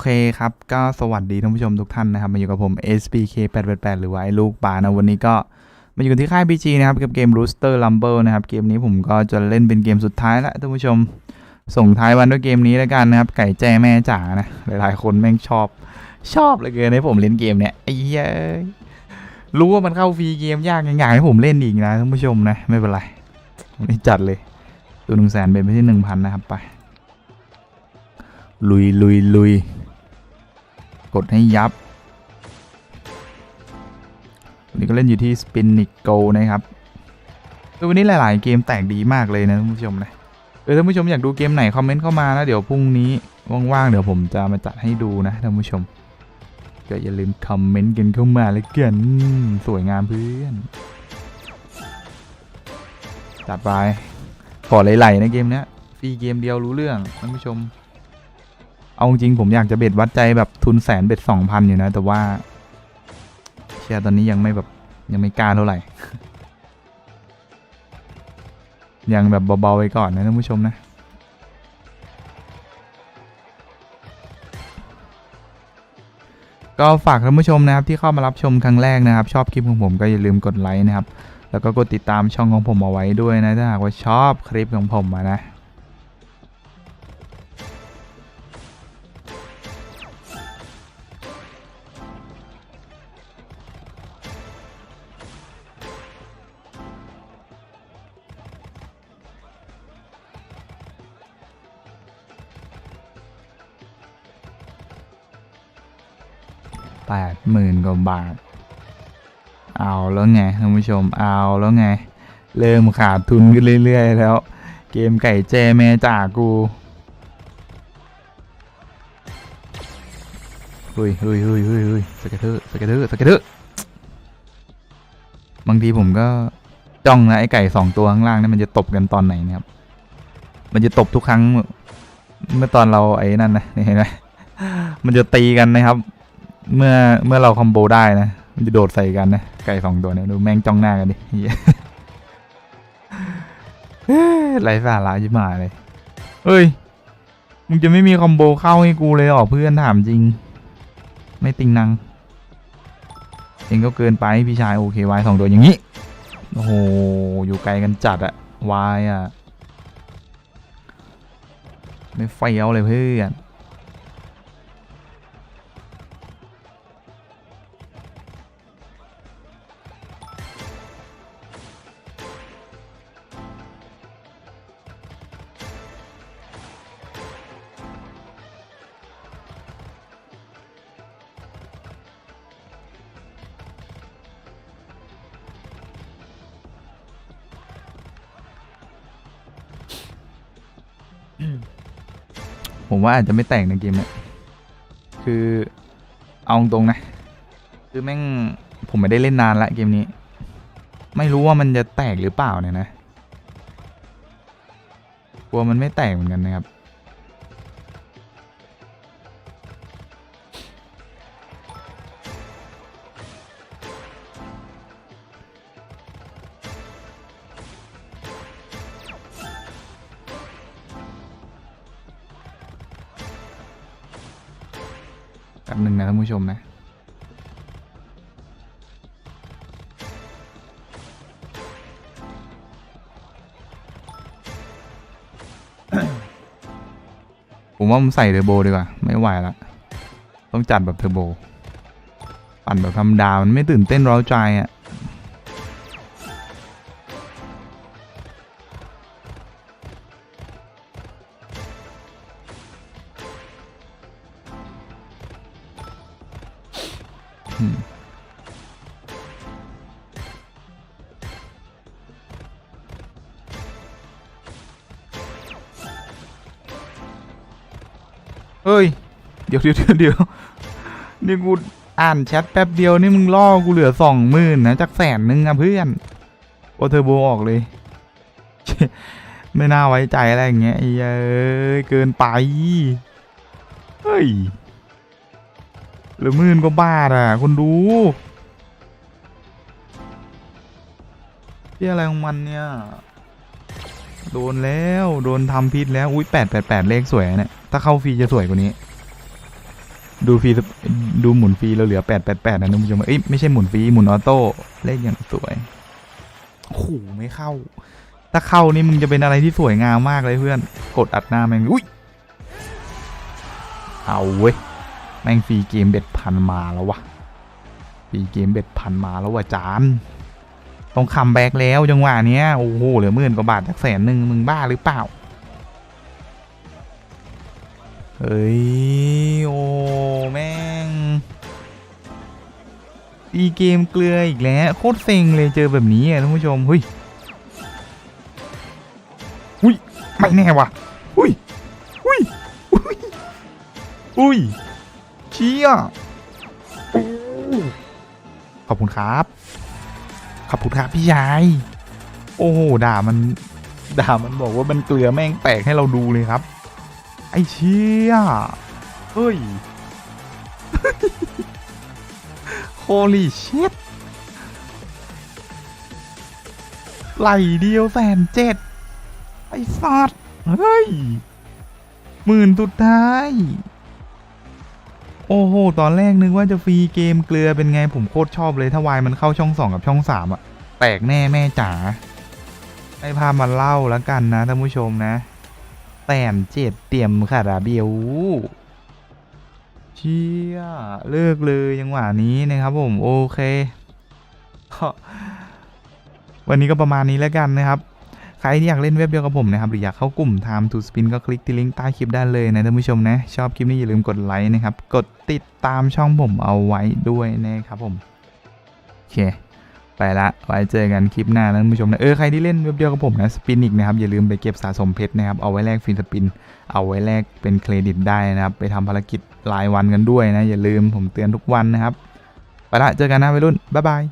เคครับก็สวัสดีท่านผู้ชมทุกท่านนะครับ มาอยู่กับผม SPK 888หรือว่าไอ้ลูกปลานะวันนี้ก็มาอยู่กันที่ค่าย BG นะครับ กับเกม Rooster Rumble นะครับ เกมนี้ผมก็จะเล่นเป็นเกมสุดท้ายแล้วท่านผู้ชมส่งท้ายวันด้วยเกมนี้แล้วกันนะครับ ไก่แจ้แม่จ๋านะ หลายๆ คนแม่งชอบชอบเลยเกินให้ผมเล่นเกมเนี้ยไอ้เหี้ยรู้ว่ามันเข้าฟรีเกมยากยังอยากให้ผมเล่นอีกนะท่านผู้ชมนะไม่เป็นไรวันนี้จัดเลยตัวหนึ่งแสนเป็นไปที่หนึ่งพันนะครับไปลุยลุยลุย กดให้ยับวันนี้ก็เล่นอยู่ที่ Spinnic Go นะครับคือวันนี้หลาย ๆ เกมแตกดีมากเลยนะท่านผู้ชมนะเออท่านผู้ชมอยากดูเกมไหนคอมเมนต์เข้ามานะเดี๋ยวพรุ่งนี้ว่าง ๆ เดี๋ยวผมจะมาจัดให้ดูนะท่านผู้ชมก็อย่าลืมคอมเมนต์กันเข้ามาเลยกันสวยงามเพื่อนจัดไปขอไหลๆนะเกมเนี้ยฟรีเกมเดียวรู้เรื่องท่านผู้ชม เอาจริงผมอยากจะเบ็ดวัดใจแบบทุนแสนเบ็ดสองพันอยู่นะ แต่ว่า เชียร์ตอนนี้ยังไม่แบบยังไม่กล้าเท่าไหร่ ยังแบบเบาๆไว้ก่อนนะท่านผู้ชมนะก็ฝากท่านผู้ชมนะครับที่เข้ามารับชมครั้งแรกนะครับ ชอบคลิปของผมก็อย่าลืมกดไลค์นะครับ แล้วก็กดติดตามช่องของผมเอาไว้ด้วยนะถ้าหากว่าชอบคลิปของผมนะ แปดหมื่นกว่าบาท เอาแล้วไงท่านผู้ชมเอาแล้วไง เริ่มขาดทุนขึ้นเรื่อย ๆ แล้ว เกมไก่แจ้แม่จ่ากูเฮ้ยเฮ้ยเฮ้ยเฮ้ยเฮ้ยสกตเตอร์สกตเตอร์สกตเตอร์บางทีผมก็จ้องนะไอ้ไก่สองตัวข้างล่างนี่มันจะตบกันตอนไหนนะครับ มันจะตบทุกครั้ง เมื่อตอนเราไอ้นั่นนะเห็นไหมมันจะตีกันนะครับ เมื่อเมื่อเราคอมโบได้นะ มันจะโดดใส่กันนะ ไก่สองตัวเนี่ยดูแม่งจ้องหน้ากันดิเหี้ยเฮ้ยไรสาระยิ่งมาเลยเฮ้ย มึงจะไม่มีคอมโบเข้าให้กูเลยหรอเพื่อนถามจริง ไม่ติงนัง เองก็เกินไปพี่ชายโอเควายสองตัวอย่างนี้ โอ้โห อยู่ไกลกันจัดอะวายอะไม่เฟี้ยวเลยเพื่อน ผมว่าอาจจะไม่แต่งในเกมเนี่ยคือเอาตรงๆนะ คือแม่งผมไม่ได้เล่นนานละเกมนี้ ไม่รู้ว่ามันจะแตกหรือเปล่าเนี่ยนะ กลัวมันไม่แตกเหมือนกันนะครับ แป๊บหนึ่งนะท่านผู้ชมนะผมว่าผมใส่เทอร์โบดีกว่า ไม่ไหวละต้องจัดแบบเทอร์โบ ปั่นแบบธรรมดา มันไม่ตื่นเต้นร้าใจอะ่ะ เฮ้ย เดี๋ยวเดี๋ยวเดี๋ยวเดี๋ยวนี่กูอ่านแชทแป๊บเดียวนี่มึงล่อกูเหลือสองหมื่นนะจากแสนนึงอะเพื่อนโอเทอร์โบออกเลย ไม่น่าไว้ใจอะไรอย่างเงี้ยเอ้ยเกินไป เฮ้ย หรือมื่นกว่าบาทอะคนดูที่อะไรของมันเนี่ย โดนแล้วโดนทำพิษแล้ว อุ้ยแปดแปดแปดเลขสวยนะเนี่ยถ้าเข้าฟรีจะสวยกว่านี้ ดูฟรีดูหมุนฟรีเราเหลือแปดแปดแปดนะท่านผู้ชมเอ้ยไม่ใช่หมุนฟรีหมุนออโต้เลขอย่างสวยโอ้โหไม่เข้า ถ้าเข้านี่มึงจะเป็นอะไรที่สวยงามมากเลยเพื่อน กดอัดหน้าแม่งอุ้ยเอาเว้ย แม่งฟรีเกมเบ็ดพันมาแล้ววะฟรีเกมเบ็ดพันมาแล้ววะจานต้องคัมแบ็กแล้วจังหวะเนี้ยโอ้โหเหลือหมื่นกว่าบาทจากแสนหนึ่งมึงบ้าหรือเปล่าเฮ้ยโอ้แม่งอีเกมเกลืออีกแล้วโคตรเซ็งเลยเจอแบบนี้อะท่านผู้ชมเฮ้ยอุ้ยไม่แน่ว่ะอุ้ยอุ้ยอุ้ยอุ้ย ชี่ยขอบคุณครับ ขอบคุณครับพี่ชาย โอ้โหด่ามัน ด่ามันบอกว่ามันเกลือแม่งแปลกให้เราดูเลยครับ ไอ้เชี่ยเฮ้ยโคลี่ชิตไหลเดียวแสนเจ็ดไอ้สัตว์เฮ้ยหมื่นสุดท้าย โอ้โห ตอนแรกนึกว่าจะฟรีเกมเกลือเป็นไงผมโคตรชอบเลยถ้าวายมันเข้าช่องสองกับช่องสามอะแตกแน่แม่จ๋าให้พามาเล่าแล้วกันนะท่านผู้ชมนะแสนเจ็ดเตรียมคาราเบลเชี่ยเลิกเลยยังหวะนี้นะครับผมโอเค วันนี้ก็ประมาณนี้แล้วกันนะครับ ใครที่อยากเล่นเว็บเดียวกับผมนะครับหรืออยากเข้ากลุ่ม Time to Spin ก็คลิกที่ลิงก์ใต้คลิปได้เลยนะท่านผู้ชมนะชอบคลิปนี้อย่าลืมกดไลค์นะครับกดติดตามช่องผมเอาไว้ด้วยนะครับผมโอเคไปละไว้เจอกันคลิปหน้านะท่านผู้ชมนะเออใครที่เล่นเว็บเดียวกับผมนะสปินอีกนะครับอย่าลืมไปเก็บสะสมเพชรนะครับเอาไว้แลกฟรีสปิน เอาไว้แลกเป็นเครดิตได้นะครับไปทำภารกิจรายวันกันด้วยนะอย่าลืมผมเตือนทุกวันนะครับไปละเจอกันนะวัยรุ่นบ๊ายบาย